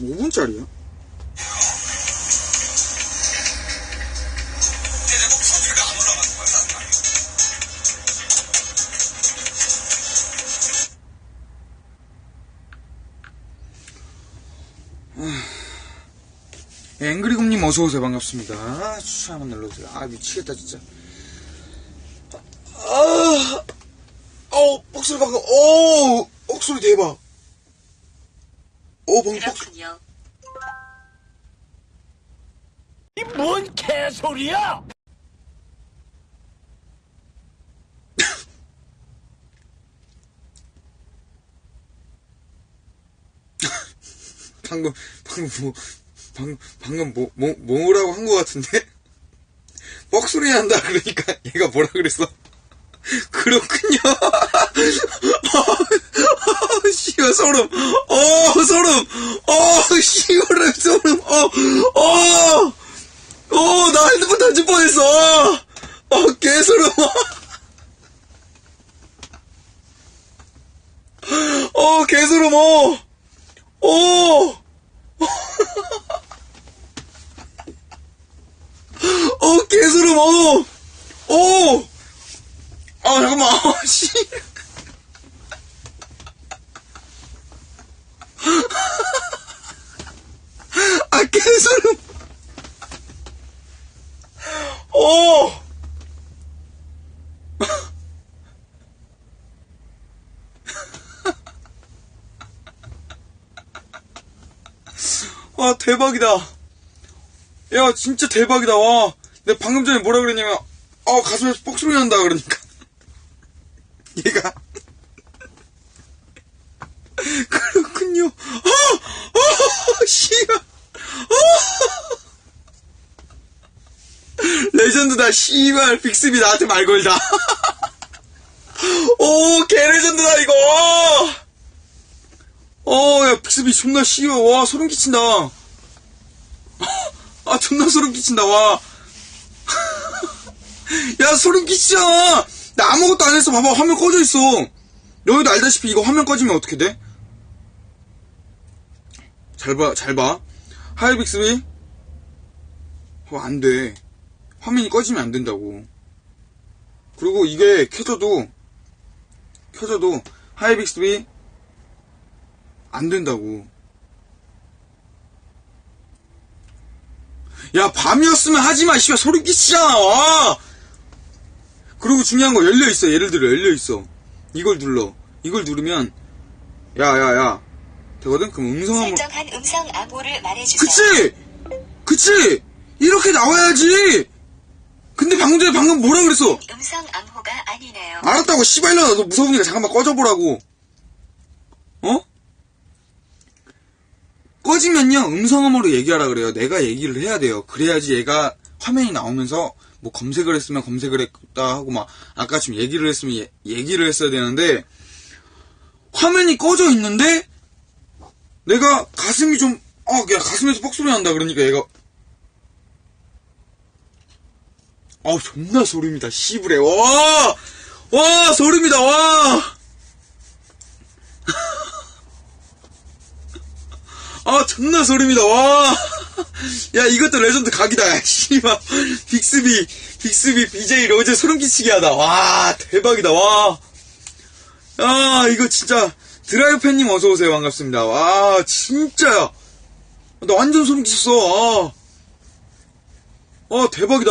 원짜리야? 예, 앵그리곰님 어서오세요. 반갑습니다. 추천 한번 눌러주세요. 아, 미치겠다, 진짜. 아, 어, 목소리 방금, 오, 목소리 대박. 오, 방금 목 그렇군요. 이뭔 개소리야! 방금, 방금 뭐, 방금, 방금 뭐, 뭐, 뭐라고 한 것 같은데? 뻑소리 난다, 그러니까 얘가 뭐라 그랬어? 그렇군요. 어, 씨발, 소름. 어, 소름. 어, 씨발, 소름. 어, 어, 어, 나 핸드폰 던질 뻔했어. 어, 개소름. 어, 개소름, 어. 오! 어, 개소름, 어! 오! 아, 잠깐만, 아, 씨. 아, 개소름. 오! 와, 대박이다. 야, 진짜 대박이다. 와. 내가 방금 전에 뭐라 그랬냐면, 어, 가슴에서 뻑소리 난다. 그러니까. 얘가. 그렇군요. 어! 어! 씨발. 어! 레전드다. 씨발. 빅스비 나한테 말 걸다. 오, 개레전드다, 이거. 어, 야, 빅스비 존나 씨발. 와, 소름 끼친다. 아, 존나 소름 끼친다, 와. 야, 소름 끼치잖아! 나 아무것도 안 했어. 봐봐, 화면 꺼져 있어. 너희도 알다시피 이거 화면 꺼지면 어떻게 돼? 잘 봐, 잘 봐. 하이 빅스비. 어, 안 돼. 화면이 꺼지면 안 된다고. 그리고 이게 켜져도, 켜져도, 하이 빅스비. 안 된다고. 야, 밤이었으면 하지 마, 씨발, 소름 끼치잖아, 와! 그리고 중요한 거 열려 있어, 예를 들어, 열려 있어. 이걸 눌러. 이걸 누르면, 야, 야, 야. 되거든? 그럼 음성함으로. 설정한 음성 암호를 말해주세요. 그치! 그치! 이렇게 나와야지! 근데 방금 전에 방금 뭐라 그랬어? 음성 암호가 아니네요. 알았다고, 씨발년아, 너 무서우니까 잠깐만 꺼져보라고. 어? 꺼지면요, 음성음으로 얘기하라 그래요. 내가 얘기를 해야 돼요. 그래야지 얘가 화면이 나오면서 뭐 검색을 했으면 검색을 했다 하고 막, 아까 지금 얘기를 했으면 얘- 얘기를 했어야 되는데, 화면이 꺼져 있는데, 내가 가슴이 좀, 어, 야, 가슴에서 뻑소리 난다. 그러니까 얘가, 아 존나 소름이다. 씨부래. 와! 와, 소름이다. 와! 아, 존나 소름이다. 와! 야, 이것도 레전드 각이다. 야, 씨발. 빅스비, 빅스비, BJ 로제 소름 끼치게 하다. 와, 대박이다. 와. 야, 이거 진짜, 드라이브 팬님 어서오세요. 반갑습니다. 와, 진짜야. 나 완전 소름 끼쳤어. 아. 아, 대박이다.